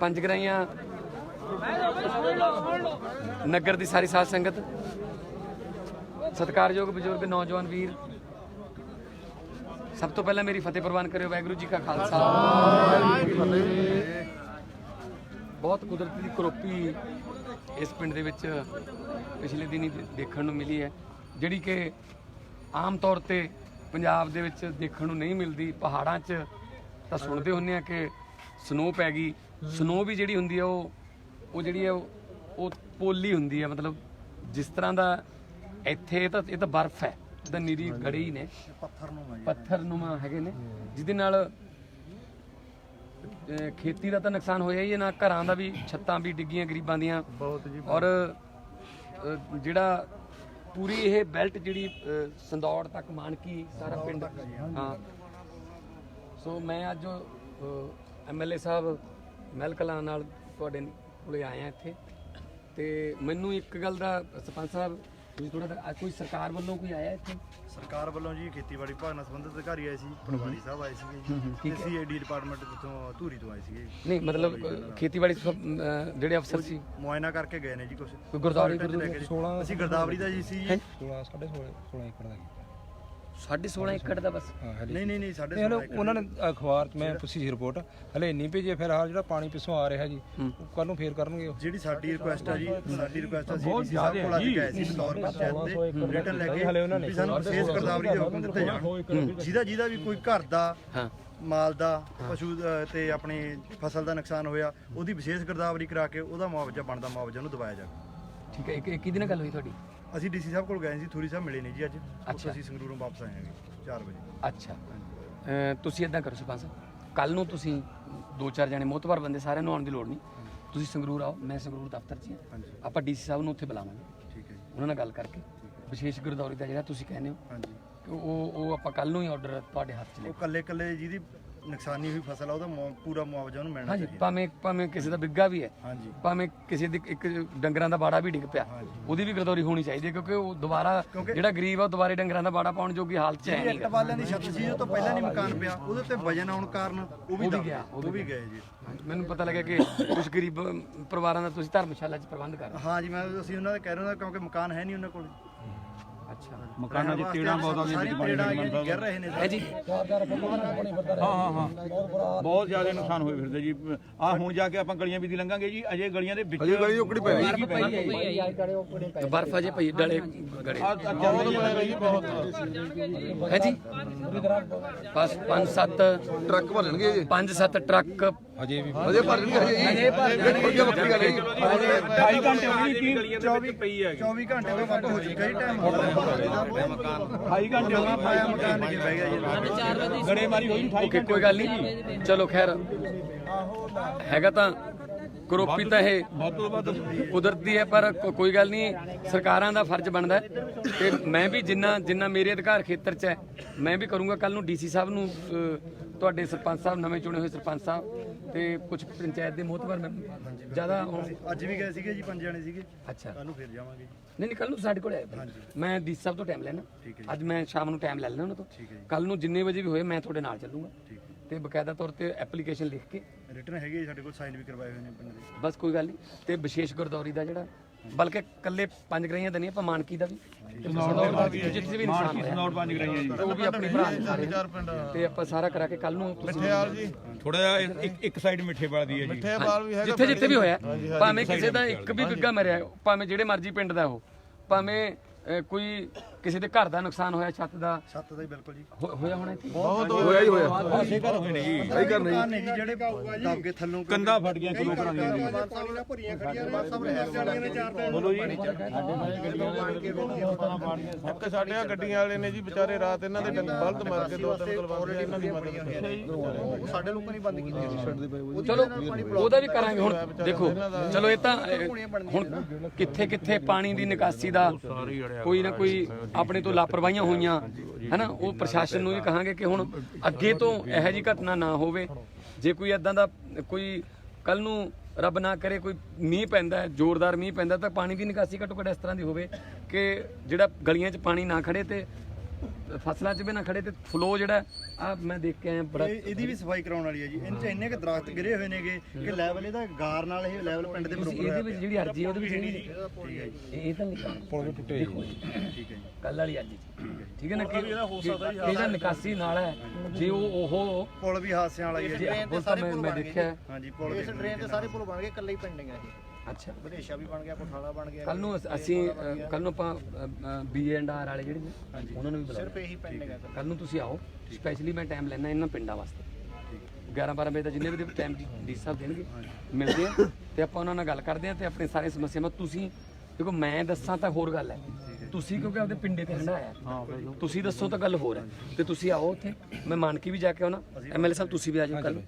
ਪੰਜ ਗਰਾਈਆਂ। ਨਗਰ ਦੀ ਸਾਰੀ ਸਾਧ ਸੰਗਤ। ਸਤਿਕਾਰਯੋਗ ਬਜ਼ੁਰਗ, ਨੌਜਵਾਨ ਵੀਰ। ਸਭ ਤੋਂ ਪਹਿਲਾਂ ਮੇਰੀ ਫਤਿਹ ਪ੍ਰਵਾਨ ਕਰਿਓ, ਵਾਹਿਗੁਰੂ ਜੀ ਕਾ ਖਾਲਸਾ। ਬਹੁਤ ਕੁਦਰਤੀ ਦੀ ਕਰੋਪੀ ਇਸ ਪਿੰਡ ਦੇ ਵਿੱਚ ਪਿਛਲੇ ਦਿਨੀ ਦੇਖਣ ਨੂੰ ਮਿਲੀ ਹੈ, ਜਿਹੜੀ ਕਿ ਆਮ ਤੌਰ ਤੇ ਪੰਜਾਬ ਦੇ ਵਿੱਚ ਦੇਖਣ ਨੂੰ ਨਹੀਂ ਮਿਲਦੀ ਪਹਾੜਾਂ 'ਚ ਤਾਂ ਸੁਣਦੇ ਹੁੰਨੇ ਆ ਕਿ ਸਨੋ ਪੈ ਗਈ। ਸਨੋ ਵੀ ਜਿਹੜੀ ਹੁੰਦੀ ਹੈ ਉਹ ਉਹ ਜਿਹੜੀ ਹੈ ਉਹ ਪੋਲੀ ਹੁੰਦੀ ਹੈ ਮਤਲਬ ਜਿਸ ਤਰ੍ਹਾਂ ਦਾ ਇੱਥੇ ਇਹ ਤਾਂ ਇਹ ਤਾਂ ਬਰਫ਼ ਹੈ ਤਾਂ ਨਿਰੀ ਗੜੀ ਨੇ। ਪੱਥਰ ਨੂੰ ਆ ਪੱਥਰ ਨੂਮਾ ਹੈਗੇ ਨੇ ਜਿਹਦੇ ਨਾਲ ਖੇਤੀ ਦਾ ਤਾਂ ਨੁਕਸਾਨ ਹੋਇਆ ਹੀ ਹੈ ਨਾ ਘਰਾਂ ਦਾ ਵੀ ਛੱਤਾਂ ਵੀ ਡਿੱਗੀਆਂ ਗਰੀਬਾਂ ਦੀਆਂ। ਬਹੁਤ ਜੀ ਔਰ ਜਿਹੜਾ ਪੂਰੀ ਇਹ ਬੈਲਟ ਜਿਹੜੀ ਅਹ, ਸੰਦੌੜ ਤੱਕ ਮਾਨਕੀ ਸਾਰਾ ਪਿੰਡ। ਹਾਂ। ਸੋ ਮੈਂ ਅੱਜ ਐਮਐਲਏ ਸਾਹਿਬ ਮਹਿਲ ਕਲਾਂ ਨਾਲ ਤੁਹਾਡੇ ਕੋਲੇ ਆਇਆ ਇੱਥੇ। ਤੇ ਮੈਨੂੰ ਇੱਕ ਗੱਲ ਦਾ ਸਰਪੰਚ ਸਾਹਿਬ ਤੁਸੀਂ ਥੋੜਾ ਕੋਈ ਸਰਕਾਰ ਵੱਲੋਂ ਕੋਈ ਆਇਆ ਇੱਥੇ? ਸਰਕਾਰ ਵੱਲੋਂ ਜੀ ਖੇਤੀਬਾੜੀ ਵਿਭਾਗ ਨਾਲ ਸੰਬੰਧਿਤ ਅਧਿਕਾਰੀ ਆਏ ਸੀ ਪਟਵਾਰੀ ਸਾਹਿਬ ਆਏ ਸੀਗੇ ਜੀ। ਤੇ ਸੀਏਡੀ ਡਿਪਾਰਟਮੈਂਟ ਤੋਂ ਧੂਰੀ ਤੋਂ ਆਏ ਸੀਗੇ ਨਹੀਂ ਮਤਲਬ ਖੇਤੀਬਾੜੀ ਜਿਹੜੇ ਅਫਸਰ ਸੀ? ਮੁਆਇਨਾ ਕਰਕੇ ਗਏ ਨੇ ਜੀ ਕੁਝ ਅਸੀਂ ਗਰਦਾਵਰੀ ਦਾ ਜੀ ਸੀ। ਜੀ। 16 16.5 16 ਏਕੜ ਦਾ 16.5 ਏਕੜ ਦਾ ਬਸ। ਹਾਂ ਹਲੇ ਨਹੀਂ ਨਹੀਂ ਨਹੀਂ ਸਾਡੇ ਨਹੀਂ ਹਲੇ ਉਹਨਾਂ ਨੇ ਅਖਬਾਰ 'ਚ ਮੈਂ ਪੁੱਛੀ ਸੀ ਰਿਪੋਰਟ ਹਲੇ ਨਹੀਂ ਭੇਜੇ ਫਿਰ ਹਾਲ ਜਿਹੜਾ ਪਾਣੀ ਪਿੱਛੋਂ ਆ ਰਿਹਾ ਜੀ ਕੱਲ ਨੂੰ ਫੇਰ ਕਰਨਗੇ ਉਹ। ਜਿਹੜੀ ਸਾਡੀ ਰਿਕੁਐਸਟ ਆ ਜੀ ਸਾਡੀ ਰਿਕੁਐਸਟ ਆ ਸੀ ਸਾਹਿਬ ਕੋਲ ਅੱਜ ਗਏ ਸੀ ਬਤੌਰ ਪੰਚਾਇਤ ਦੇ। ਰਿਟਨ ਲੈ ਕੇ ਵੀ ਸਾਨੂੰ ਵਿਸ਼ੇਸ਼ ਗਰਦਾਵਰੀ ਦੇ ਹੁਕਮ ਦਿੱਤੇ ਜਾਣ। ਜਿਹਦਾ ਜਿਹਦਾ ਵੀ ਕੋਈ ਘਰ ਦਾ ਹਾਂ। ਮਾਲ ਦਾ ਪਸ਼ੂ ਦਾ ਤੇ ਆਪਣੀ ਫਸਲ ਦਾ ਨੁਕਸਾਨ ਹੋਇਆ ਉਹਦੀ ਵਿਸ਼ੇਸ਼ ਗਰਦਾਵਰੀ ਕਰਾ ਕੇ ਉਹਦਾ ਮੁਆਵਜ਼ਾ ਬਣਦਾ ਮੁਆਵਜ਼ਾ ਉਹਨੂੰ ਦਿਵਾਇਆ ਜਾਵੇ। ਠੀਕ ਹੈ ਇੱਕ ਇੱਕ ਕਿਹਦੀ ਨਾਲ ਗੱਲ ਹੋਈ ਤੁਹਾਡੀ? ਅਸੀਂ ਡੀਸੀ ਸਾਹਿਬ ਕੋਲ ਗਏ ਸੀ ਥੂਰੀ ਸਾਹਿਬ ਮਿਲੇ ਨਹੀਂ ਜੀ ਅੱਜ। ਉੱਥੋਂ ਅਸੀਂ ਸੰਗਰੂਰੋਂ ਵਾਪਸ ਆਏ ਹਾਂ 4 ਵਜੇ। ਅੱਛਾ। ਅਹ, ਤੁਸੀਂ ਇਦਾਂ ਕਰੋ ਸਰਪੰਚ ਸਾਹਿਬ ਕੱਲ ਨੂੰ ਤੁਸੀਂ ਦੋ ਚਾਰ ਜਣੇ ਮੋਤਬਰ ਬੰਦੇ ਸਾਰਿਆਂ ਨੂੰ ਆਉਣ ਦੀ ਲੋੜ ਨਹੀਂ। ਤੁਸੀਂ ਸੰਗਰੂਰ ਆਓ ਮੈਂ ਸੰਗਰੂਰ ਦਫ਼ਤਰ 'ਚ ਹੀ ਹਾਂ। ਹਾਂਜੀ। ਆਪਾਂ ਡੀਸੀ ਸਾਹਿਬ ਨੂੰ ਉੱਥੇ ਬੁਲਾਵਾਂਗੇ। ਠੀਕ ਹੈ ਜੀ। ਉਹਨਾਂ ਨਾਲ ਗੱਲ ਕਰਕੇ ਵਿਸ਼ੇਸ਼ ਗੁਰਦੌਰੀ ਦਾ ਜਿਹੜਾ ਤੁਸੀਂ ਕਹਿੰਦੇ ਹੋ ਹਾਂਜੀ। ਕਿ ਉਹ ਉਹ ਆਪਾਂ ਕੱਲ ਨੂੰ ਹੀ ਆਰਡਰ ਤੁਹਾਡੇ ਹੱਥ 'ਚ ਲੈ ਉਹ ਕੱਲੇ ਕੱਲੇ ਜਿਹਦੀ ਨੁਕਸਾਨੀ ਹੋਈ ਫਸਲ ਆ ਉਹਦਾ ਮੁਆ- ਪੂਰਾ ਮੁਆਵਜ਼ਾ ਉਹਨੂੰ ਮਿਲਣਾ ਹਾਂਜੀ ਚਾਹੀਦਾ। ਭਾਵੇਂ ਭਾਵੇਂ ਕਿਸੇ ਦਾ ਬਿੱਗਾ ਵੀ ਹੈ ਹਾਂਜੀ। ਭਾਵੇਂ ਕਿਸੇ ਦੀ ਇੱਕ ਡੰਗਰਾਂ ਦਾ ਬਾੜਾ ਵੀ ਡਿੱਗ ਪਿਆ। ਉਹਦੀ ਵੀ ਗਰਦੌਰੀ ਹੋਣੀ ਚਾਹੀਦੀ ਹੈ ਕਿਉਂਕਿ ਉਹ ਦੁਬਾਰਾ ਜਿਹੜਾ ਗਰੀਬ ਆ ਉਹ ਦੁਬਾਰੇ ਡੰਗਰਾਂ ਦਾ ਬਾੜਾ ਪਾਉਣ ਜੋਗੀ ਹਾਲਤ 'ਚ ਹੈ ਨਹੀਂ। ਇੱਟ ਵਾਲਿਆਂ ਦੀ ਛੱਤ ਸੀ ਉਹ ਤੋਂ ਪਹਿਲਾਂ ਨਹੀਂ ਮਕਾਨ ਪਿਆ ਉਹਦੇ ਤੇ ਵਜਨ ਆਉਣ ਕਾਰਨ ਉਹ ਵੀ ਗਿਆ, ਉਹ ਵੀ ਗਏ ਜੀ। ਮੈਨੂੰ ਪਤਾ ਲੱਗਿਆ ਕਿ ਕੁਝ ਗਰੀਬ ਪਰਿਵਾਰਾਂ ਦਾ ਤੁਸੀਂ ਧਰਮਸ਼ਾਲਾ 'ਚ ਪ੍ਰਬੰਧ ਕਰ ਰਹੇ ਹਾਂ ਜੀ ਮੈਂ ਅਸੀਂ ਉਹਨਾਂ ਦੇ ਕਹਿ ਰਹੇ ਹਾਂ ਕਿਉਂਕਿ ਮਕਾਨ ਹੈ ਨਹੀਂ ਉਹਨਾਂ ਕੋਲ। ਅੱਛਾ। ਮਕਾਨਾਂ ਦੀ ਤੇੜਾਂ ਬਹੁਤ ਆਉਂਦੀਆਂ ਵਿੱਚ ਪਾਣੀ ਗਿਰ ਰਹੇ ਨੇ ਹੈ ਜੀ? ਹਾਂ ਹਾਂ ਹਾਂ। ਬਹੁਤ ਜ਼ਿਆਦਾ ਨੁਕਸਾਨ ਹੋਏ ਫਿਰਦੇ ਜੀ। ਆ ਹੁਣ ਜਾ ਕੇ ਆਪਾਂ ਗਲੀਆਂ ਵੀ ਦੀ ਲੰਘਾਂਗੇ ਜੀ। ਅਜੇ ਗਲੀਆਂ ਦੇ ਵਿੱਚ ਅਜੇ ਗਲੀ ਉਕੜੀ ਬਰਫ ਅਜੇ ਪਈ ਡਲੇ ਗੜੇ। ਆ ਹੈ ਜੀ ਬਹੁਤ। ਹੈ ਜੀ? ਬਸ 5-7 ਟਰੱਕ ਭਰਨਗੇ ਜੀ ਪੰਜ ਸੱਤ ਟਰੱਕ ਅਜੇ ਵੀ ਅਜੇ ਭਰਨਗੇ ਹਜੇ ਜੀ। ਵੱਖਰੀ ਗੱਲ ਹੈ ਜੀ। 2.5 ਘੰਟੇ ਹੋ ਗਏ ਜੀ 24 24 ਘੰਟੇ ਤੋਂ ਵੱਧ ਹੋ ਜੀ ਕਈ ਟਾਈਮ ਹੋ ਗਿਆ। 2.5 ਘੰਟੇ ਹੋ ਗਏ ਪਾਇਆ ਮਕਾਨ ਨਹੀਂ ਬਹਿ ਗਿਆ ਜੀ ਗੜੇ ਮਾਰੀ ਹੋਈ 28 ਓਕੇ ਕੋਈ ਗੱਲ ਨਹੀਂ ਚਲੋ ਖੈਰ ਹੈਗਾ ਤਾਂ ਕਰੋਪੀ ਤਾਂ ਇਹ ਕੁਦਰਤੀ ਹੈ ਪਰ ਕੋਈ ਗੱਲ ਨਹੀਂ ਸਰਕਾਰਾਂ ਦਾ ਫਰਜ਼ ਬਣਦਾ ਹੈ। ਤੇ ਮੈਂ ਵੀ ਜਿੰਨਾ ਜਿੰਨਾ ਮੇਰੇ ਅਧਿਕਾਰ ਖੇਤਰ 'ਚ ਹੈ ਮੈਂ ਵੀ ਕਰੂੰਗਾ। ਕੱਲ ਨੂੰ ਡੀਸੀ ਸਾਹਿਬ ਨੂੰ ਤੁਹਾਡੇ ਸਰਪੰਚ ਸਾਹਿਬ ਨਵੇਂ ਚੁਣੇ ਹੋਏ ਸਰਪੰਚ ਸਾਹਿਬ ਤੇ ਕੁਝ ਪੰਚਾਇਤ ਦੇ ਮੋਹਤਵਰ ਜ਼ਿਆਦਾ ਅੱਜ ਵੀ ਗਏ ਸੀਗੇ ਜੀ ਪੰਜ ਜਣੇ ਸੀਗੇ। ਅੱਛਾ। ਕੱਲ ਨੂੰ ਫਿਰ ਜਾਵਾਂਗੇ ਜੀ। ਨਹੀਂ ਨਹੀਂ ਕੱਲ ਨੂੰ ਸਾਡੇ ਕੋਲ ਆਏ ਮੈਂ ਡੀਸੀ ਸਾਹਿਬ ਤੋਂ ਟਾਈਮ ਲੈਣਾ ਅੱਜ ਮੈਂ ਸ਼ਾਮ ਨੂੰ ਟਾਈਮ ਲੈ ਲੈਣਾ ਉਹਨਾਂ ਤੋਂ। ਕੱਲ ਨੂੰ ਜਿੰਨੇ ਵਜੇ ਵੀ ਹੋਏ ਮੈਂ ਤੁਹਾਡੇ ਨਾਲ ਚੱਲੂੰਗਾ। ਤੇ ਬਕਾਇਦਾ ਤੌਰ ਤੇ ਐਪਲੀਕੇਸ਼ਨ ਲਿਖ ਕੇ ਰਿਟਰਨ ਹੈਗੇ ਸਾਡੇ ਕੋਲ ਸਾਈਨ ਵੀ ਕਰਵਾਏ ਹੋਏ ਨੇ ਪਿੰਡ ਦੇ। ਬਸ ਕੋਈ ਗੱਲ ਨਹੀਂ। ਤੇ ਵਿਸ਼ੇਸ਼ ਗੁਰਦੌਰੀ ਦਾ ਜਿਹੜਾ ਬਲਕਿ ਕੱਲੇ ਪੰਜ ਗਰਾਈਆਂ ਦਾ ਨਹੀਂ ਆਪਾਂ ਮਾਨਕੀ ਦਾ ਵੀ। ਜਿੱਥੇ ਵੀ ਨਿਸ਼ਾਨ ਹੋਇਆ ਨੋਟ ਪੰਜ ਗਰਾਈਆਂ ਜੀ ਤੇ ਉਹ ਵੀ ਆਪਣੀ ਭਰਾ ਦੇ ਸਾਰੇ। ਤੇ ਆਪਾਂ ਸਾਰਾ ਕਰਾ ਕੇ ਕੱਲ ਨੂੰ ਤੁਸੀਂ ਥੋੜਾ ਜਿਹਾ ਇੱਕ ਇੱਕ ਸਾਈਡ ਮਿੱਠੇ ਵਾਲ ਦੀ ਹੈ ਜੀ। ਜਿੱਥੇ ਜਿੱਥੇ ਵੀ ਹੋਇਆ ਭਾਵੇਂ ਕਿਸੇ ਦਾ ਇੱਕ ਵੀ ਬਿੱਗਾ ਮਰਿਆ ਭਾਵੇਂ ਜਿਹੜੇ ਮਰਜ਼ੀ ਪਿੰਡ ਦਾ ਉਹ ਭਾਵੇਂ ਅਹ, ਕੋਈ ਕਿਸੇ ਦੇ ਘਰ ਦਾ ਨੁਕਸਾਨ ਹੋਇਆ ਛੱਤ ਦਾ? ਛੱਤ ਦਾ ਹੀ ਬਿਲਕੁਲ ਜੀ। ਹੋ- ਹੋਇਆ ਹੋਣਾ ਇੱਥੇ? ਹੋਇਆ। ਹੀ ਹੋਇਆ। ਪਾਸੇ ਘਰ ਹੋਏ ਨੇ ਜੀ ਸਹੀ ਕਰਨਾ ਮਕਾਨ ਨੇ ਜੀ ਜਿਹੜੇ ਦਬ ਕੇ ਥੱਲੋਂ ਕੰਦਾ ਫਟ ਗਿਆ ਕਿਲੋ ਘਰਾਂ ਦੀਆਂ ਜੀ ਬੋਲੋ ਜੀ। ਇੱਕ ਸਾਡੀਆਂ ਗੱਡੀਆਂ ਵਾਲੇ ਨੇ ਜੀ ਵਿਚਾਰੇ ਰਾਤ ਇਹਨਾਂ ਦੇ ਡੰਗ ਬਲਦ ਮਾਰ ਕੇ ਦੋ ਤਿੰਨ ਤਲਵਾਰ ਇਹਨਾਂ ਦੀ ਮਦਦ ਕੀਤੀ। ਸਾਡੇ ਲੋਕਾਂ ਨੇ ਬੰਦ ਕੀਤੀ ਚਲੋ ਉਹਦਾ ਵੀ ਕਰਾਂਗੇ ਹੁਣ। ਦੇਖੋ ਚਲੋ ਇਹ ਤਾਂ ਅਹ, ਹੁਣ ਕਿੱਥੇ ਕਿੱਥੇ ਪਾਣੀ ਦੀ ਨਿਕਾਸੀ ਦਾ ਕੋਈ ਨਾ ਕੋਈ ਆਪਣੇ ਤੋਂ ਲਾਪਰਵਾਹੀਆਂ ਹੋਈਆਂ ਹੈਨਾ? ਉਹ ਪ੍ਰਸ਼ਾਸਨ ਨੂੰ ਵੀ ਕਹਾਂਗੇ ਕਿ ਹੁਣ ਅੱਗੇ ਤੋਂ ਇਹੋ ਜਿਹੀ ਘਟਨਾ ਨਾ ਹੋਵੇ। ਜੇ ਕੋਈ ਐਦਾਂ ਦਾ ਕੋਈ ਕੱਲ ਨੂੰ ਰੱਬ ਨਾ ਕਰੇ ਕੋਈ ਮੀਂਹ ਪੈਂਦਾ ਹੈ ਜ਼ੋਰਦਾਰ ਮੀਂਹ ਪੈਂਦਾ ਤਾਂ ਪਾਣੀ ਦੀ ਨਿਕਾਸੀ ਘੱਟੋ ਘੱਟ ਇਸ ਤਰ੍ਹਾਂ ਦੀ ਹੋਵੇ ਕਿ ਜਿਹੜਾ ਗਲੀਆਂ 'ਚ ਪਾਣੀ ਨਾ ਖੜੇ ਤੇ ਫਸਲਾਂ 'ਚ ਵੀ ਨਾ ਖੜੇ ਤੇ ਫਲੋ ਜਿਹੜਾ ਆ ਮੈਂ ਦੇਖ ਕੇ ਆਇਆ ਬੜਾ ਇਹ- ਇਹਦੀ ਵੀ ਸਫ਼ਾਈ ਕਰਾਉਣ ਵਾਲੀ ਹੈ ਜੀ। ਇਹਨਾਂ 'ਚ ਇੰਨੇ ਕੁ ਦਰਖਤ ਗਿਰੇ ਹੋਏ ਨੇਗੇ ਕਿ ਲੈਵਲ ਇਹਦਾ ਗਾਰ ਨਾਲ ਇਹ ਲੈਵਲ ਪਿੰਡ ਦੇ ਤੁਸੀਂ ਬਰੋਬਰ ਇਹਦੇ ਹੈ। ਵਿੱਚ ਜਿਹੜੀ ਅਰਜੀ ਹੈ ਉਹਦੇ ਵਿੱਚ ਨਹੀਂ ਠੀਕ ਹੈ ਜੀ। ਇਹ ਤਾਂ ਨਹੀਂ ਪੁਲ ਟੁੱਟੇ ਦੇਖੋ ਠੀਕ ਹੈ ਜੀ। ਕੱਲ ਵਾਲੀ ਅਰਜੀ ਠੀਕ ਹੈ ਨਾ ਕਿ ਇਹਦਾ ਨਿਕਾਸੀ ਨਾਲ ਹੈ। ਜੇ ਉਹ ਉਹ ਪੁਲ ਵੀ ਹਾਸਿਆਂ ਵਾਲਾ ਹੀ ਹੈ ਜੀ ਜੇ। ਉਹ ਤਾਂ ਮੈਂ ਮੈਂ ਦੇਖਿਆ। ਹਾਂਜੀ ਪੁਲ ਵੀ ਡਰੇਨ ਤੇ ਸਾਰੇ ਪੁਲ ਬਣ ਗਏ ਇਕੱਲੇ ਹੀ ਪੈਂਡਿੰਗ ਹੈ ਇਹ। ਅੱਛਾ। ਵਿਦੇਸ਼ਾ ਵੀ ਬਣ ਗਿਆ ਪਠਾਲਾ ਬਣ ਗਿਆ ਕੱਲ ਨੂੰ ਅਸ- ਅਸੀਂ ਕੱਲ ਨੂੰ ਆਪਾਂ ਬੀ ਐਂਡ ਆਰ ਵਾਲੇ ਜਿਹੜੇ ਨੇ ਉਹਨਾਂ ਨੂੰ ਵੀ ਬੁਲਾਓ ਸਿਰਫ ਇਹੀ ਪੈਂਡਿੰਗ ਹੈ। ਕੱਲ ਨੂੰ ਤੁਸੀਂ ਆਓ। ਸਪੈਸ਼ਲੀ ਮੈਂ ਟਾਈਮ ਲੈਣਾ ਇਹਨਾਂ ਪਿੰਡਾਂ ਵਾਸਤੇ। 11 12 ਵਜੇ ਦਾ ਜਿੰਨੇ ਵੀ ਟਾਈਮ ਡੀ ਸਾਹਿਬ ਦੇਣਗੇ ਮਿਲਦੇ ਆ ਤੇ ਆਪਾਂ ਉਹਨਾਂ ਨਾਲ ਗੱਲ ਕਰਦੇ ਆ ਤੇ ਆਪਣੇ ਸਾਰੇ ਸਮੱਸਿਆਵਾਂ ਤੁਸੀਂ ਦੇਖੋ ਮੈਂ ਦੱਸਾਂ ਤਾਂ ਹੋਰ ਗੱਲ ਹੈ। ਤੁਸੀਂ ਕਿਉਂਕਿ ਆਪਦੇ ਪਿੰਡੇ ਤੇ ਹੰਡਾਇਆ ਤੁਸੀਂ ਦੱਸੋ ਤਾਂ ਗੱਲ ਹੋਰ ਹੈ। ਤੇ ਤੁਸੀਂ ਆਓ ਉੱਥੇ। ਮੈਂ ਮਾਨਕੀ ਵੀ ਜਾ ਕੇ ਆਉਣਾ। ਐਮਐਲਏ ਸਾਹਿਬ ਤੁਸੀਂ ਵੀ ਆ ਜਾਓ ਕੱਲ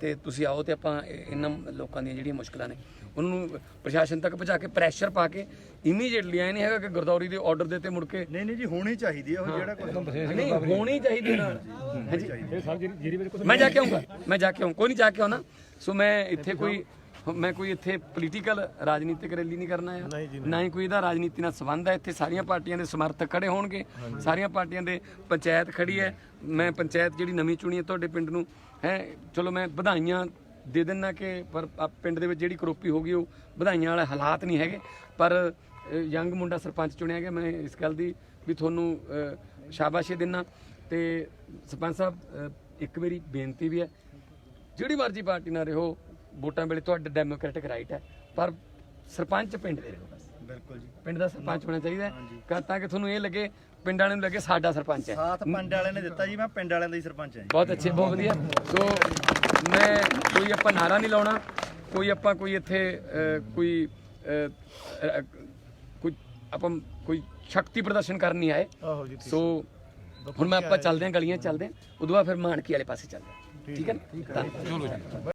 ਤੇ ਤੁਸੀਂ ਆਓ ਤੇ ਆਪਾਂ ਇਹ- ਇਹਨਾਂ ਲੋਕਾਂ ਦੀਆਂ ਜਿਹੜੀਆਂ ਮੁਸ਼ਕਲਾਂ ਨੇ ਉਹਨਾਂ ਨੂੰ ਪ੍ਰਸ਼ਾਸਨ ਤੱਕ ਪਹੁੰਚਾ ਕੇ ਪ੍ਰੈਸ਼ਰ ਪਾ ਕੇ ਇਮੀਡੀਏਟਲੀ ਐ ਨਹੀਂ ਹੈਗਾ ਕਿ ਗੁਰਦੌਰੀ ਦੇ ਆਰਡਰ ਦੇ ਤੇ ਮੁੜ ਕੇ ਨਹੀਂ ਨਹੀਂ ਜੀ ਹੋਣੀ ਚਾਹੀਦੀ ਹੈ ਉਹ ਜਿਹੜਾ ਕੁਝ ਨਹੀਂ ਹੋਣੀ ਚਾਹੀਦੀ ਨਾਲ। ਹਾਂਜੀ। ਮੈਂ ਜਾ ਕੇ ਆਉਂਗਾ। ਮੈਂ ਜਾ ਕੇ ਆਉਂ ਕੋਈ ਨਹੀਂ ਜਾ ਕੇ ਆਉਣਾ। ਸੋ ਮੈਂ ਇੱਥੇ ਕੋਈ ਮੈਂ ਕੋਈ ਇੱਥੇ ਪੋਲੀਟੀਕਲ ਰਾਜਨੀਤਿਕ ਰੈਲੀ ਨਹੀਂ ਕਰਨਾ ਆ। ਨਾ ਹੀ ਕੋਈ ਇਹਦਾ ਰਾਜਨੀਤੀ ਨਾਲ ਸੰਬੰਧ ਹੈ ਇੱਥੇ ਸਾਰੀਆਂ ਪਾਰਟੀਆਂ ਦੇ ਸਮਰਥਕ ਖੜੇ ਹੋਣਗੇ। ਸਾਰੀਆਂ ਪਾਰਟੀਆਂ ਦੇ ਪੰਚਾਇਤ ਖੜੀ ਹੈ। ਮੈਂ ਪੰਚਾਇਤ ਜਿਹੜੀ ਨਵੀਂ ਚੁਣੀ ਹੈ ਤੁਹਾਡੇ ਪਿੰਡ ਨੂੰ ਹੈ ਚਲੋ ਮੈਂ ਵਧਾਈਆਂ ਦੇ ਦਿੰਨਾ ਕਿ ਪਰ ਪਿੰਡ ਦੇ ਵਿੱਚ ਜਿਹੜੀ ਕਰੋਪੀ ਹੋ ਗਈ ਉਹ ਵਧਾਈਆਂ ਵਾਲੇ ਹਾਲਾਤ ਨਹੀਂ ਹੈਗੇ। ਪਰ ਯੰਗ ਮੁੰਡਾ ਸਰਪੰਚ ਚੁਣਿਆ ਗਿਆ। ਮੈਂ ਇਸ ਗੱਲ ਦੀ ਵੀ ਤੁਹਾਨੂੰ ਸ਼ਾਬਾਸ਼ੀ ਦਿੰਨਾ ਤੇ ਸਰਪੰਚ ਸਾਹਿਬ ਇੱਕ ਮੇਰੀ ਬੇਨਤੀ ਵੀ ਹੈ। ਜਿਹੜੀ ਮਰਜ਼ੀ ਪਾਰਟੀ ਨਾਲ ਰਹੋ ਵੋਟਾਂ ਵੇਲੇ ਤੁਹਾਡਾ ਡੈਮੋਕ੍ਰੈਟਿਕ ਰਾਈਟ ਹੈ। ਪਰ ਸਰਪੰਚ ਪਿੰਡ ਦੇ ਰਹੋ ਬਸ। ਬਿਲਕੁਲ ਜੀ। ਪਿੰਡ ਦਾ ਸਰਪੰਚ ਹੋਣਾ ਚਾਹੀਦਾ ਹੈ। ਤਾਂ- ਤਾਂ ਕਿ ਤੁਹਾਨੂੰ ਇਹ ਲੱਗੇ ਪਿੰਡ ਵਾਲਿਆਂ ਨੂੰ ਲੱਗੇ ਸਾਡਾ ਸਰਪੰਚ ਹੈ। ਸਾਥ ਪਿੰਡ ਵਾਲਿਆਂ ਨੇ ਦਿੱਤਾ ਜੀ ਮੈਂ ਪਿੰਡ ਵਾਲਿਆਂ ਦਾ ਹੀ ਸਰਪੰਚ ਹਾਂ ਜੀ। ਬਹੁਤ ਅੱਛੇ ਬਹੁਤ ਵਧੀਆ। ਸੋ ਮੈਂ ਕੋਈ ਆਪਾਂ ਨਾਰਾ ਨਹੀਂ ਲਾਉਣਾ। ਕੋਈ ਆਪਾਂ ਕੋਈ ਇੱਥੇ ਅਹ, ਕੋਈ ਅਹ, ਅਹ, ਕੋਈ ਆਪਾਂ ਕੋਈ ਸ਼ਕਤੀ ਪ੍ਰਦਰਸ਼ਨ ਕਰਨ ਨਹੀਂ ਆਏ। ਆਹੋ ਜੀ ਸੋ ਹੁਣ ਮੈਂ ਆਪਾਂ ਚੱਲਦੇ ਹਾਂ ਗਲੀਆਂ 'ਚ ਚੱਲਦੇ ਹਾਂ। ਉਦੋਂ ਬਾਅਦ ਫਿਰ ਮਾਨਕੀ ਵਾਲੇ ਪਾਸੇ ਚੱਲਦੇ ਹਾਂ। ਠੀਕ ਹੈ ਨਾ? ਧੰਨਵਾਦ।